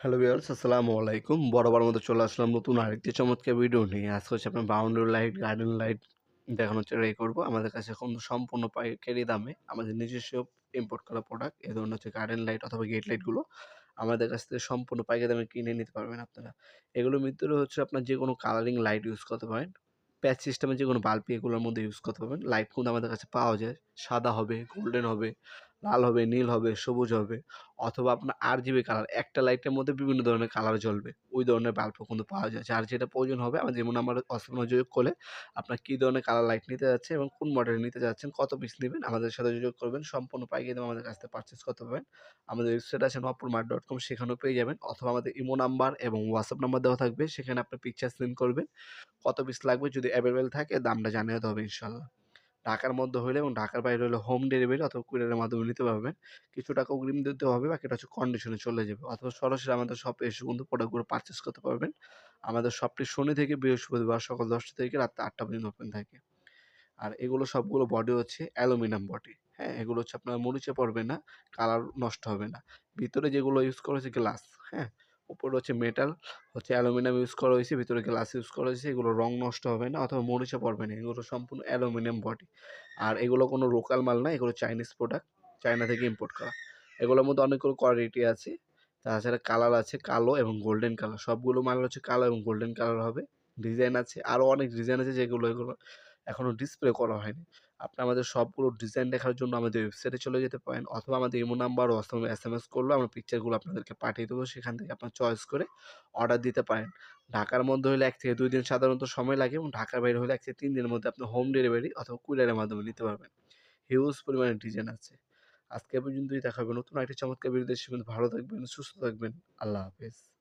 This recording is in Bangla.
হ্যালো ভিউয়ার্স, আসসালামু আলাইকুম। বরাবর মতো চলে আসলাম নতুন আরেকটি চমৎকার ভিডিও নিয়ে। আজকে হচ্ছে আপনার বাউন্ডারি লাইট গার্ডেন লাইট দেখানোর ট্রাই করব। আমাদের কাছে এখন সম্পূর্ণ পাইকারি দামে আমাদের নিজস্ব ইম্পোর্ট করা প্রোডাক্ট এ ধরনের হচ্ছে গার্ডেন লাইট অথবা গেট লাইটগুলো আমাদের কাছ থেকে সম্পূর্ণ পাইকারি দামে কিনে নিতে পারবেন আপনারা। এগুলোর ভিতরে হচ্ছে আপনার যে কোনো কালারিং লাইট ইউজ করতে পারেন প্যাচ সিস্টেমে যে কোনো বাল্ব এগুলোর মধ্যে ইউজ করতে পারবেন। লাইট কিন্তু আমাদের কাছে পাওয়া যায়। সাদা হবে গোল্ডেন হবে, লাল হবে, নীল হবে, সবুজ হবে, অথবা আপনার আর জিবি কালার একটা লাইটের মধ্যে বিভিন্ন ধরনের কালার জ্বলবে। ওই ধরনের বাল্বও কিন্তু পাওয়া যায়। যার যেটা প্রয়োজন হবে আমাদের যেমন আমার অসমের যোগ করলে আপনার কী ধরনের কালার লাইট নিতে যাচ্ছে এবং কোন মডেল নিতে যাচ্ছেন, কত পিস নেবেন, আমাদের সাথে যোগাযোগ করবেন। সম্পূর্ণ পাইকারি দামে আমাদের কাছ থেকে পারচেস করতে পারবেন। আমাদের ওয়েবসাইট আছে নপুর মার্ট ডট কম সেখানেও পেয়ে যাবেন। অথবা আমাদের ইমো নাম্বার এবং হোয়াটসঅ্যাপ নাম্বার দেওয়া থাকবে, সেখানে আপনি পিকচার সেন্ড করবেন। কত পিস লাগবে যদি অ্যাভেলেবেল থাকে, দামটা জানিয়ে দেওয়া হবে ইনশাল্লাহ ঢাকার মধ্যে হলে এবং ঢাকার বাইরে হলে হোম ডেলিভারি অথবা কুরিয়ারের মাধ্যমে নিতে পারবেন। কিছু টাকা অগ্রিম দিতে হবে বাকিটা হচ্ছে কন্ডিশনে চলে যাবে। অথবা সরাসরি আমাদের শপে এসে কিন্তু প্রোডাক্টগুলো পারচেস করতে পারবেন। আমাদের শপটি শনি থেকে বৃহস্পতিবার সকাল দশটা থেকে রাত আটটা পর্যন্ত ওপেন থাকে। আর এগুলো সবগুলো বডি হচ্ছে অ্যালুমিনিয়াম বডি হ্যাঁ? এগুলো হচ্ছে আপনার মরিচে পড়বে না কালার নষ্ট হবে না। ভিতরে যেগুলো ইউজ করা হয়েছে গ্লাস হ্যাঁ? উপরে হচ্ছে মেটাল হচ্ছে অ্যালুমিনিয়াম ইউজ করা হয়েছে, ভিতরে গ্লাস ইউজ করা হয়েছে, এগুলো রং নষ্ট হবে না অথবা মরিচে পড়বে না, এগুলো সম্পূর্ণ অ্যালুমিনিয়াম বডি আর এগুলো কোনো লোকাল মাল না, এগুলো চাইনিজ প্রোডাক্ট চায়না থেকে ইম্পোর্ট করা। এগুলোর মধ্যে অনেকগুলো কোয়ালিটি আছে, তাছাড়া কালার আছে কালো এবং গোল্ডেন কালার সবগুলো মাল হচ্ছে কালো এবং গোল্ডেন কালার হবে। ডিজাইন আছে আরও অনেক ডিজাইন আছে যেগুলো এগুলো এখনও ডিসপ্লে করা হয়নি। আপনি আমাদের সবগুলো ডিজাইন দেখার জন্য আমাদের ওয়েবসাইটে চলে যেতে পারেন অথবা আমাদের ইমো নাম্বার অথবা এস এম এস করলেও আমরা পিকচারগুলো আপনাদেরকে পাঠিয়ে দেবো। সেখান থেকে আপনার চয়েস করে অর্ডার দিতে পারেন। ঢাকার মধ্যে হলে এক থেকে দুই দিন সাধারণত সময় লাগে এবং ঢাকার বাইরে হলে এক থেকে তিন দিনের মধ্যে আপনি হোম ডেলিভারি অথবা কুরিয়ারের মাধ্যমে নিতে পারবেন। হিউজ পরিমাণে ডিজাইন আছে। আজকে পর্যন্তই। দেখা হবে নতুন একটি চমৎকার বিরুদ্ধে ভালো থাকবেন, সুস্থ থাকবেন। আল্লাহ হাফেজ।